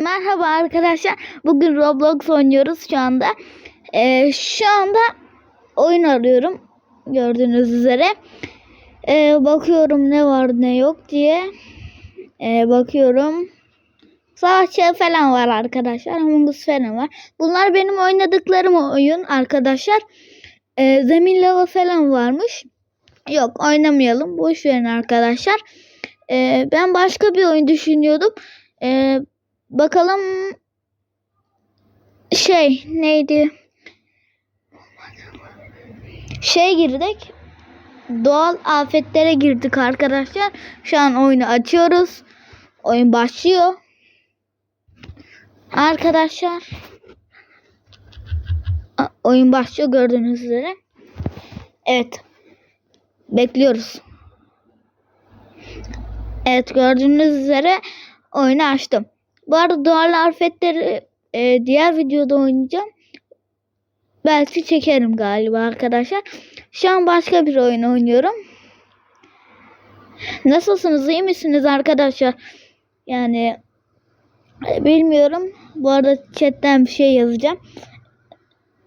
Merhaba arkadaşlar. Bugün Roblox oynuyoruz şu anda. Ee, şu anda oyun arıyorum. Gördüğünüz üzere. Ee, bakıyorum ne var ne yok diye. Ee, bakıyorum. Savaşçı falan var arkadaşlar. Among falan var. Bunlar benim oynadıklarım oyun arkadaşlar. Ee, Zemin Lava falan varmış. Yok oynamayalım. Boş verin arkadaşlar. Ee, ben başka bir oyun düşünüyordum. Ee, bakalım şey neydi? Şey girdik. Doğal afetlere girdik arkadaşlar. Şu an oyunu açıyoruz. Oyun başlıyor. Arkadaşlar. Oyun başlıyor gördüğünüz üzere. Evet. Bekliyoruz. Evet gördüğünüz üzere oyunu açtım. Bu arada doğal afetleri e, diğer videoda oynayacağım. Belki çekerim galiba arkadaşlar. Şu an başka bir oyun oynuyorum. Nasılsınız? iyi misiniz arkadaşlar? Yani e, bilmiyorum. Bu arada chatten bir şey yazacağım.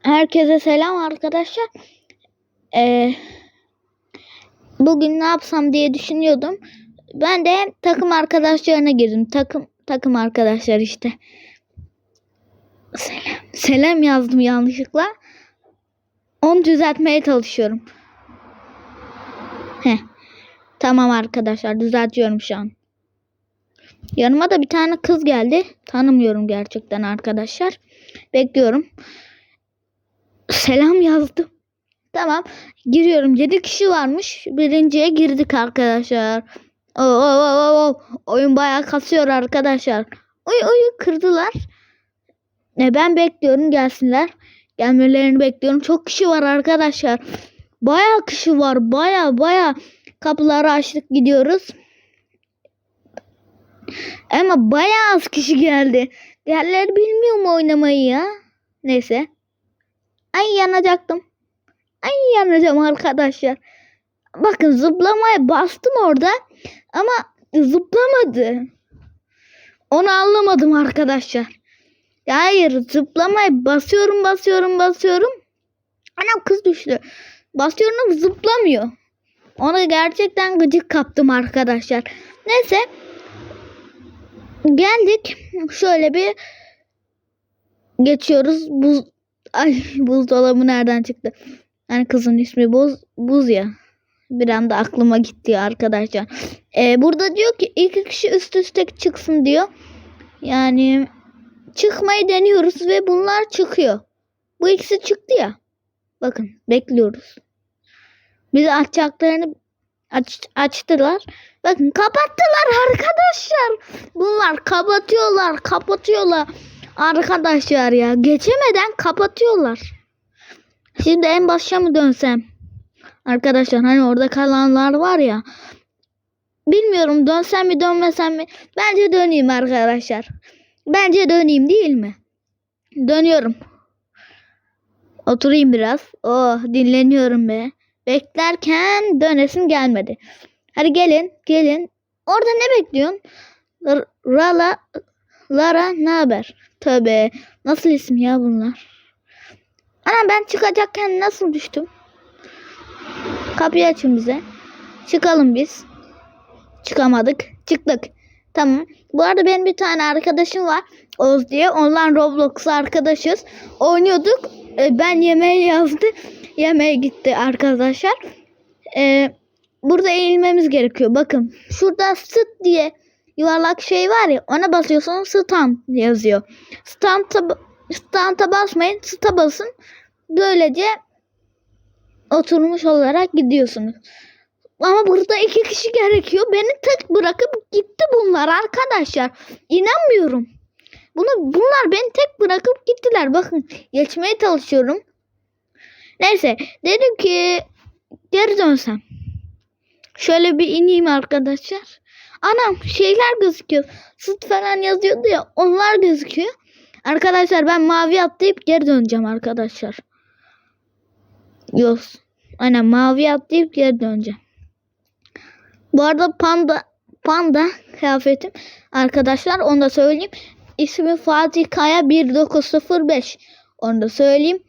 Herkese selam arkadaşlar. Ee, bugün ne yapsam diye düşünüyordum. Ben de takım arkadaşlarına girdim. Takım takım arkadaşlar işte. Selam. Selam yazdım yanlışlıkla. Onu düzeltmeye çalışıyorum. Heh. Tamam arkadaşlar düzeltiyorum şu an. Yanıma da bir tane kız geldi. Tanımıyorum gerçekten arkadaşlar. Bekliyorum. Selam yazdım. Tamam. Giriyorum. 7 kişi varmış. Birinciye girdik arkadaşlar. Oo, oo, oo. Oyun bayağı kasıyor arkadaşlar. Oy oy kırdılar. E, ben bekliyorum gelsinler. Gelmelerini bekliyorum. Çok kişi var arkadaşlar. Bayağı kişi var. Bayağı bayağı kapıları açtık gidiyoruz. Ama bayağı az kişi geldi. Diğerleri bilmiyor mu oynamayı ya? Neyse. Ay yanacaktım. Ay yanacağım arkadaşlar. Bakın zıplamaya bastım orada ama zıplamadı. Onu anlamadım arkadaşlar. Hayır zıplamaya basıyorum basıyorum basıyorum. Anam kız düştü. Basıyorum zıplamıyor. Ona gerçekten gıcık kaptım arkadaşlar. Neyse. Geldik. Şöyle bir geçiyoruz. Buz Ay buzdolabı nereden çıktı? Yani kızın ismi Buz, Buz ya. Bir anda aklıma gitti arkadaşlar. Ee, burada diyor ki iki kişi üst üste çıksın diyor. Yani çıkmayı deniyoruz ve bunlar çıkıyor. Bu ikisi çıktı ya. Bakın bekliyoruz. Bizi açacaklarını aç, açtılar. Bakın kapattılar arkadaşlar. Bunlar kapatıyorlar, kapatıyorlar. Arkadaşlar ya geçemeden kapatıyorlar. Şimdi en başa mı dönsem? Arkadaşlar hani orada kalanlar var ya. Bilmiyorum dönsem mi dönmesem mi? Bence döneyim arkadaşlar. Bence döneyim değil mi? Dönüyorum. Oturayım biraz. Oh dinleniyorum be. Beklerken dönesim gelmedi. Hadi gelin gelin. Orada ne bekliyorsun? R- Rala Lara ne haber? Tövbe. Nasıl isim ya bunlar? Ana ben çıkacakken nasıl düştüm? Kapıyı açın bize. Çıkalım biz. Çıkamadık. Çıktık. Tamam. Bu arada benim bir tane arkadaşım var. Oz diye. Ondan Roblox arkadaşız. Oynuyorduk. E, ben yemeğe yazdı. Yemeğe gitti arkadaşlar. E, burada eğilmemiz gerekiyor. Bakın. Şurada sıt diye yuvarlak şey var ya. Ona basıyorsunuz stand yazıyor. Stand'a stand'a basmayın. Sta basın. Böylece oturmuş olarak gidiyorsunuz. Ama burada iki kişi gerekiyor. Beni tek bırakıp gitti bunlar arkadaşlar. İnanmıyorum. Bunu, bunlar beni tek bırakıp gittiler. Bakın geçmeye çalışıyorum. Neyse dedim ki geri dönsem. Şöyle bir ineyim arkadaşlar. Anam şeyler gözüküyor. Sıt falan yazıyordu ya onlar gözüküyor. Arkadaşlar ben mavi atlayıp geri döneceğim arkadaşlar. Yok. Aynen mavi atlayıp geri döneceğim. Bu arada panda panda kıyafetim arkadaşlar onu da söyleyeyim. ismi Fatih Kaya 1905. Onu da söyleyeyim.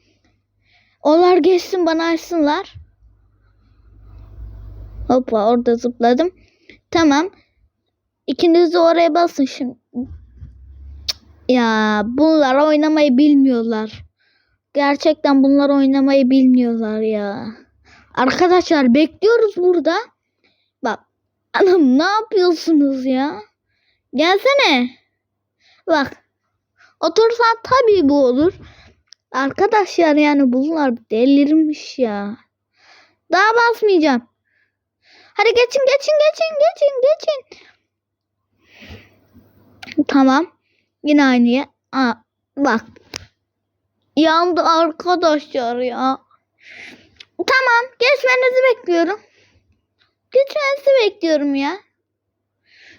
Onlar geçsin bana açsınlar. Hoppa orada zıpladım. Tamam. İkiniz de oraya basın şimdi. Ya bunlar oynamayı bilmiyorlar. Gerçekten bunlar oynamayı bilmiyorlar ya. Arkadaşlar bekliyoruz burada. Bak. Anam ne yapıyorsunuz ya? Gelsene. Bak. Otursan tabii bu olur. Arkadaşlar yani bunlar delirmiş ya. Daha basmayacağım. Hadi geçin geçin geçin geçin geçin. Tamam. Yine aynı yer. Aa, bak. Yandı arkadaşlar ya. Tamam. Geçmenizi bekliyorum. Geçmenizi bekliyorum ya.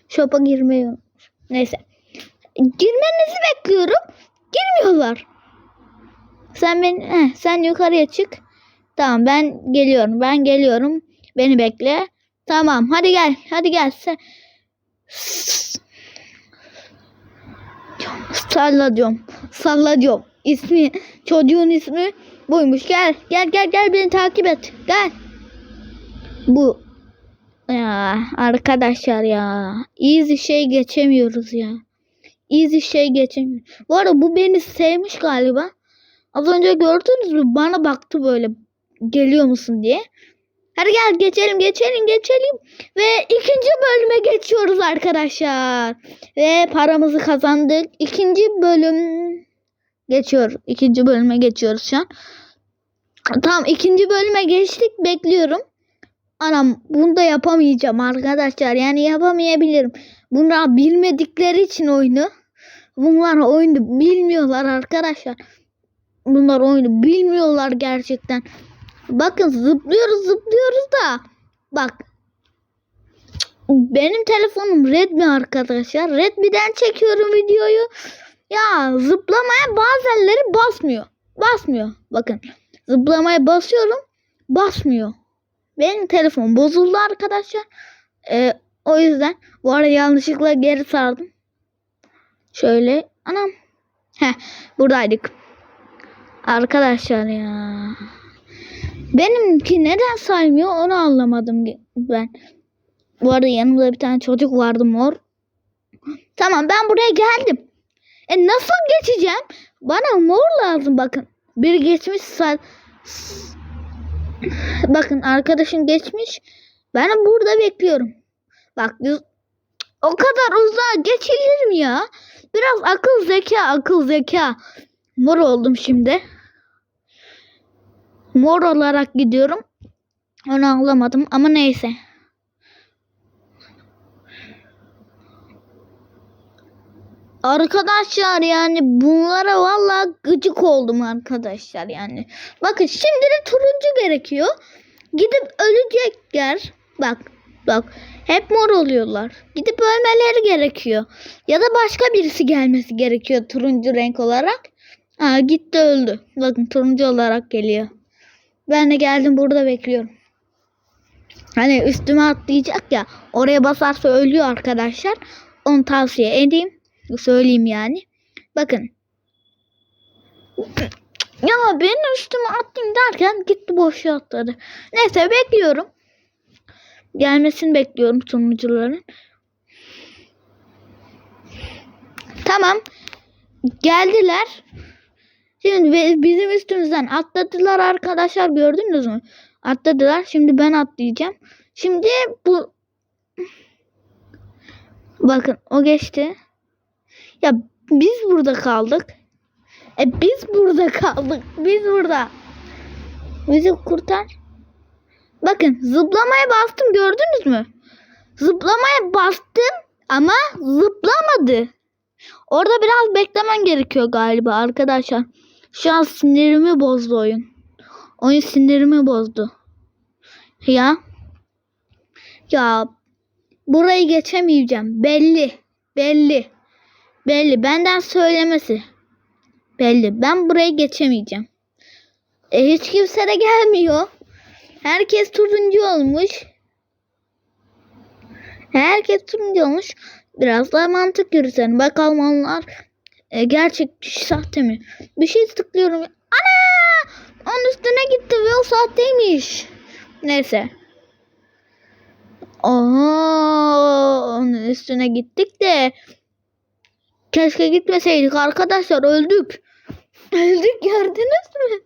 Shop'a girmeyi unutmuş. Neyse. Girmenizi bekliyorum. Girmiyorlar. Sen ben sen yukarıya çık. Tamam ben geliyorum. Ben geliyorum. Beni bekle. Tamam hadi gel. Hadi gel. Sen... Salla diyorum. Salla diyorum. İsmi çocuğun ismi buymuş. Gel gel gel gel beni takip et. Gel. Bu ya arkadaşlar ya. Easy şey geçemiyoruz ya. Easy şey geçemiyoruz. Bu arada bu beni sevmiş galiba. Az önce gördünüz mü? Bana baktı böyle geliyor musun diye. Hadi gel geçelim geçelim geçelim. Ve ikinci bölüme geçiyoruz arkadaşlar. Ve paramızı kazandık. İkinci bölüm geçiyor. İkinci bölüme geçiyoruz şu an. Tamam ikinci bölüme geçtik bekliyorum. Anam bunu da yapamayacağım arkadaşlar. Yani yapamayabilirim. Bunlar bilmedikleri için oyunu. Bunlar oyunu bilmiyorlar arkadaşlar. Bunlar oyunu bilmiyorlar gerçekten. Bakın zıplıyoruz zıplıyoruz da. Bak. Benim telefonum Redmi arkadaşlar. Redmi'den çekiyorum videoyu. Ya zıplamaya bazenleri basmıyor. Basmıyor. Bakın. Zıplamaya basıyorum. Basmıyor. Benim telefon bozuldu arkadaşlar. Ee, o yüzden bu arada yanlışlıkla geri sardım. Şöyle. Anam. Heh buradaydık. Arkadaşlar ya. Benimki neden saymıyor onu anlamadım ben. Bu arada yanımda bir tane çocuk vardı mor. Tamam ben buraya geldim. E nasıl geçeceğim? Bana mor lazım bakın. Bir geçmiş sal Bakın arkadaşım geçmiş. Ben burada bekliyorum. Bak o kadar uzağa geçilir mi ya? Biraz akıl zeka akıl zeka. Mor oldum şimdi. Mor olarak gidiyorum. Onu anlamadım ama neyse. Arkadaşlar yani bunlara vallahi gıcık oldum arkadaşlar yani. Bakın şimdi de turuncu gerekiyor. Gidip ölecekler. Bak bak hep mor oluyorlar. Gidip ölmeleri gerekiyor. Ya da başka birisi gelmesi gerekiyor turuncu renk olarak. Aa gitti öldü. Bakın turuncu olarak geliyor. Ben de geldim burada bekliyorum. Hani üstüme atlayacak ya. Oraya basarsa ölüyor arkadaşlar. Onu tavsiye edeyim. Söyleyeyim yani. Bakın. Ya benim üstüme atlayayım derken gitti boşa atladı. Neyse bekliyorum. Gelmesini bekliyorum sunucuların. Tamam. Geldiler. Şimdi bi- bizim üstümüzden atladılar arkadaşlar gördünüz mü? Atladılar. Şimdi ben atlayacağım. Şimdi bu Bakın o geçti. Ya biz burada kaldık. E biz burada kaldık. Biz burada. Bizi kurtar. Bakın zıplamaya bastım gördünüz mü? Zıplamaya bastım ama zıplamadı. Orada biraz beklemen gerekiyor galiba arkadaşlar. Şu an sinirimi bozdu oyun. Oyun sinirimi bozdu. Ya. Ya burayı geçemeyeceğim. Belli. Belli. Belli. Benden söylemesi. Belli. Ben burayı geçemeyeceğim. E, hiç kimse de gelmiyor. Herkes turuncu olmuş. Herkes turuncu olmuş. Biraz daha mantık yürütelim. Bakalım onlar e, gerçek sahte mi? Bir şey tıklıyorum. Ana! Onun üstüne gitti ve o sahteymiş. Neyse. Oha! Onun üstüne gittik de keşke gitmeseydik arkadaşlar öldük. Öldük gördünüz mü?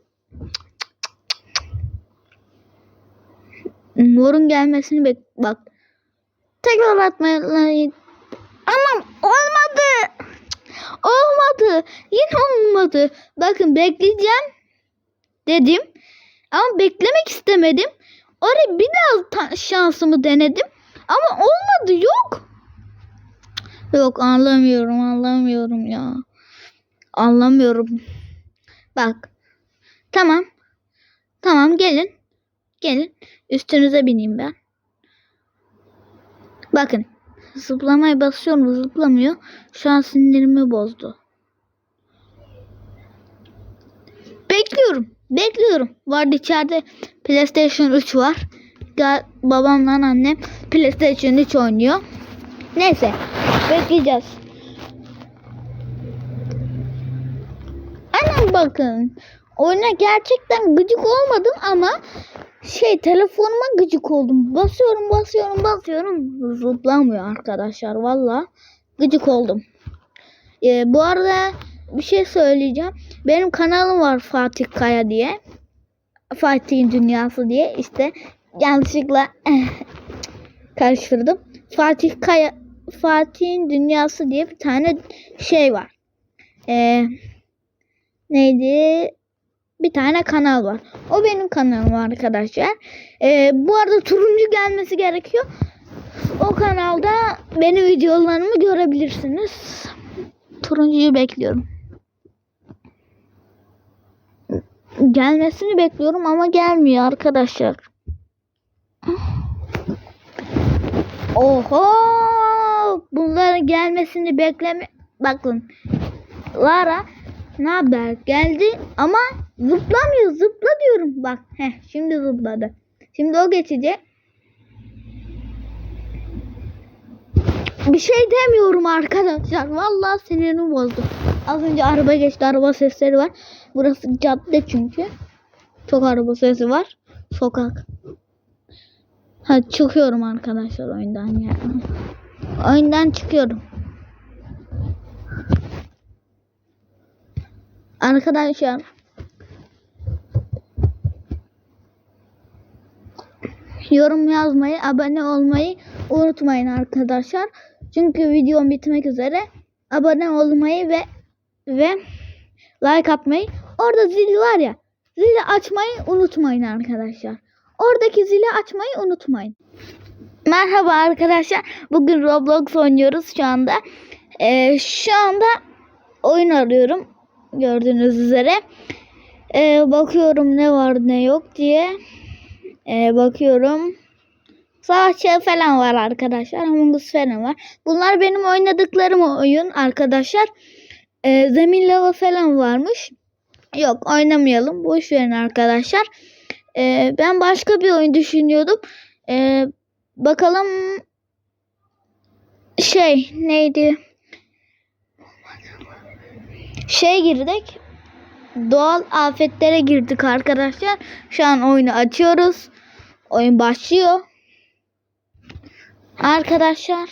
Morun gelmesini bek bak. Tekrar atmayı Anam olmadı. Olmadı. Yine olmadı. Bakın bekleyeceğim dedim. Ama beklemek istemedim. Oraya bir daha şansımı denedim. Ama olmadı yok. Yok anlamıyorum anlamıyorum ya. Anlamıyorum. Bak. Tamam. Tamam gelin. Gelin. Üstünüze bineyim ben. Bakın. Zıplamaya basıyorum zıplamıyor. Şu an sinirimi bozdu. Bekliyorum. Bekliyorum. Vardı içeride PlayStation 3 var. Babamla annem PlayStation 3 oynuyor. Neyse. Bekleyeceğiz. Anam bakın. Oyuna gerçekten gıcık olmadım ama şey telefonuma gıcık oldum. Basıyorum basıyorum basıyorum. Zıplamıyor arkadaşlar valla. Gıcık oldum. Ee, bu arada bir şey söyleyeceğim. Benim kanalım var Fatih Kaya diye. Fatih'in Dünyası diye. işte yanlışlıkla karıştırdım. Fatih Kaya Fatih'in Dünyası diye bir tane şey var. Ee, neydi? bir tane kanal var. O benim kanalım arkadaşlar. Ee, bu arada turuncu gelmesi gerekiyor. O kanalda benim videolarımı görebilirsiniz. Turuncuyu bekliyorum. Gelmesini bekliyorum ama gelmiyor arkadaşlar. Oho! Bunların gelmesini bekleme... Bakın. Lara ne haber? Geldi ama zıplamıyor. Zıpla diyorum. Bak. Heh, şimdi zıpladı. Şimdi o geçecek. Bir şey demiyorum arkadaşlar. Vallahi sinirimi bozdu. Az önce araba geçti. Araba sesleri var. Burası cadde çünkü. Çok araba sesi var. Sokak. Hadi çıkıyorum arkadaşlar oyundan ya. Oyundan çıkıyorum. Arkadaşlar yorum yazmayı, abone olmayı unutmayın arkadaşlar. Çünkü videom bitmek üzere. Abone olmayı ve ve like atmayı. Orada zil var ya. Zili açmayı unutmayın arkadaşlar. Oradaki zili açmayı unutmayın. Merhaba arkadaşlar. Bugün Roblox oynuyoruz şu anda. Ee, şu anda oyun arıyorum. Gördüğünüz üzere. Ee, bakıyorum ne var ne yok diye. Ee, bakıyorum. Savaşçı falan var arkadaşlar. Among falan var. Bunlar benim oynadıklarım oyun arkadaşlar. Ee, zemin lava falan varmış. Yok oynamayalım. Boş verin arkadaşlar. Ee, ben başka bir oyun düşünüyordum. Ee, bakalım şey neydi? Şey girdik. Doğal afetlere girdik arkadaşlar. Şu an oyunu açıyoruz. Oyun başlıyor. Arkadaşlar